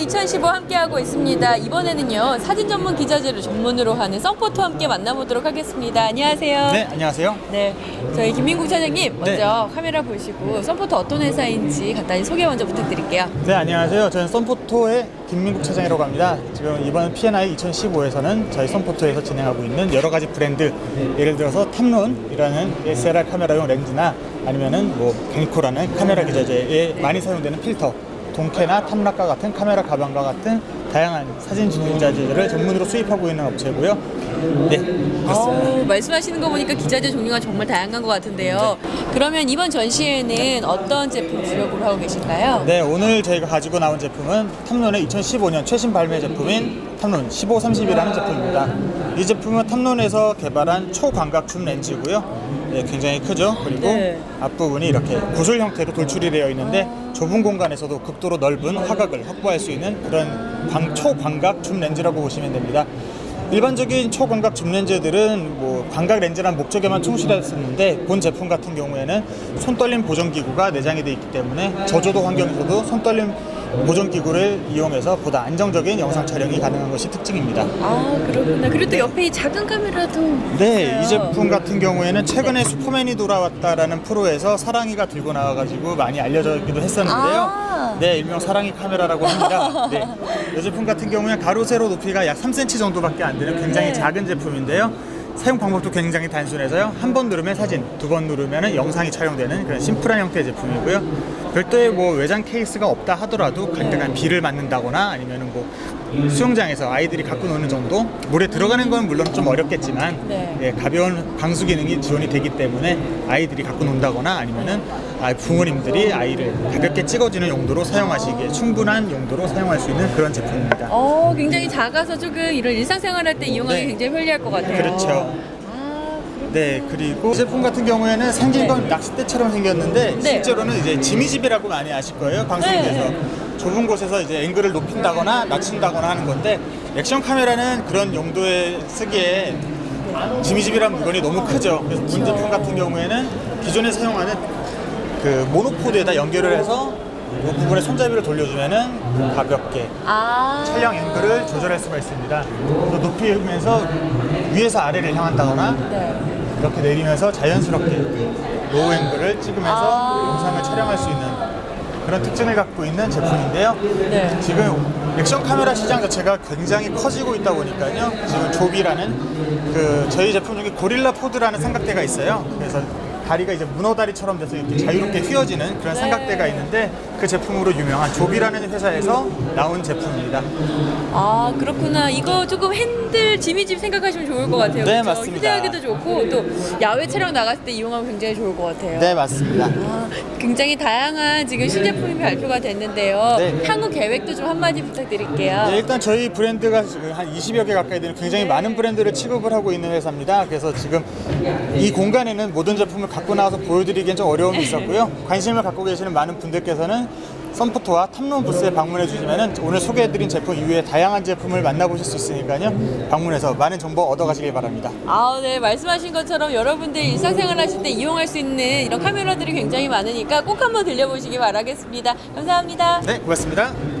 2015 함께하고 있습니다. 이번에는요, 사진 전문 기자재를 전문으로 하는 썬포토 함께 만나보도록 하겠습니다. 안녕하세요. 네, 안녕하세요. 네, 저희 김민국 차장님 먼저 카메라 보시고 썬포토 어떤 회사인지 간단히 소개 먼저 부탁드릴게요. 네, 안녕하세요. 저는 썬포토의 김민국 차장이라고 합니다. 지금 이번 P&I 2015에서는 저희 썬포토에서 진행하고 있는 여러 가지 브랜드, 예를 들어서 탐론이라는 SLR 카메라용 렌즈나 아니면은 뭐 갱코라는 카메라 기자재에 많이 사용되는 필터, 동캐나 탐락과 같은 카메라 가방과 같은 다양한 사진 기자재들을 전문으로 수입하고 있는 업체고요. 네, 그렇습니다. 어, 말씀하시는 거 보니까 기자재 종류가 정말 다양한 것 같은데요. 그러면 이번 전시회는 어떤 제품 주력으로 하고 계실까요? 네, 오늘 저희가 가지고 나온 제품은 탐론의 2015년 최신 발매 제품인 탐론 1530이라는 제품입니다. 이 제품은 탐론에서 개발한 초광각 줌 렌즈고요. 네, 굉장히 크죠. 그리고 네. 앞부분이 이렇게 구슬 형태로 돌출이 되어 있는데 좁은 공간에서도 극도로 넓은 화각을 확보할 수 있는 그런 광, 초광각 줌 렌즈라고 보시면 됩니다. 일반적인 초광각 줌 렌즈들은 뭐 광각 렌즈란 목적에만 충실했었는데 본 제품 같은 경우에는 손떨림 보정 기구가 내장이 되어 있기 때문에 저조도 환경에서도 손떨림 보정 기구를 이용해서 보다 안정적인 영상 촬영이 가능한 것이 특징입니다. 아, 그렇구나. 그리고 또 옆에 이 작은 카메라도 네, 있어요. 이 제품 같은 경우에는 최근에 슈퍼맨이 돌아왔다라는 프로에서 사랑이가 들고 나와가지고 많이 알려져기도 했었는데요. 아. 네, 일명 사랑이 카메라라고 합니다. 네, 이 제품 같은 경우는 가로 세로 높이가 약 3cm 정도밖에 안 되는 굉장히 네. 작은 제품인데요. 사용 방법도 굉장히 단순해서요. 한 번 누르면 사진, 두 번 누르면 영상이 촬영되는 그런 심플한 형태의 제품이고요. 별도의 뭐 외장 케이스가 없다 하더라도 간단한 비를 맞는다거나 아니면은 뭐 수영장에서 아이들이 갖고 노는 정도 물에 들어가는 건 물론 좀 어렵겠지만 네. 예, 가벼운 방수 기능이 지원이 되기 때문에 아이들이 갖고 논다거나 아니면은 아, 부모님들이 아이를 가볍게 찍어주는 용도로 사용하시기에 충분한 용도로 사용할 수 있는 그런 제품입니다. 어, 굉장히 작아서 조금 이런 일상생활 할 때 이용하기 네. 굉장히 편리할 것 같아요. 그렇죠. 아, 네, 그리고 이 제품 같은 경우에는 생긴 건 낚싯대처럼 생겼는데 네. 실제로는 이제 지미집이라고 많이 아실 거예요. 방송국에서 네. 좁은 곳에서 이제 앵글을 높인다거나 낮춘다거나 하는 건데 액션 카메라는 그런 용도에 쓰기에 지미집이라는 물건이 너무 크죠. 그래서 본 제품 같은 경우에는 기존에 사용하는 그 모노포드에다 연결을 해서 이 부분에 손잡이를 돌려주면은 가볍게 아. 촬영 앵글을 조절할 수가 있습니다. 또 높이면서 위에서 아래를 향한다거나 네. 이렇게 내리면서 자연스럽게 로우 앵글을 찍으면서 아. 영상을 촬영할 수 있는 그런 특징을 갖고 있는 제품인데요. 네. 지금 액션 카메라 시장 자체가 굉장히 커지고 있다 보니까요. 지금 조비라는 그 저희 제품 중에 고릴라 포드라는 삼각대가 있어요. 그래서 다리가 이제 문어 다리처럼 돼서 이렇게 자유롭게 휘어지는 그런 네. 삼각대가 있는데 그 제품으로 유명한 조비라는 회사에서 나온 제품입니다. 아 그렇구나. 이거 조금 핸들 지미집 생각하시면 좋을 것 같아요. 네, 그쵸? 맞습니다. 휴대하기도 좋고 또 야외 촬영 나갔을 때 이용하면 굉장히 좋을 것 같아요. 네, 맞습니다. 아, 굉장히 다양한 지금 신제품이 발표가 됐는데요. 네. 향후 계획도 좀 한마디 부탁드릴게요. 네, 일단 저희 브랜드가 지금 한 20여 개 가까이 되는 굉장히 많은 브랜드를 취급을 하고 있는 회사입니다. 그래서 지금 이 공간에는 모든 제품을 갖고 나와서 보여드리기엔 좀 어려움이 있었고요. 관심을 갖고 계시는 많은 분들께서는 썬포토와 탐론 부스에 방문해 주시면 오늘 소개해드린 제품 이외에 다양한 제품을 만나보실 수 있으니까요. 방문해서 많은 정보 얻어가시길 바랍니다. 아, 네. 말씀하신 것처럼 여러분들 일상생활 하실 때 이용할 수 있는 이런 카메라들이 굉장히 많으니까 꼭 한번 들려보시기 바라겠습니다. 감사합니다. 네, 고맙습니다.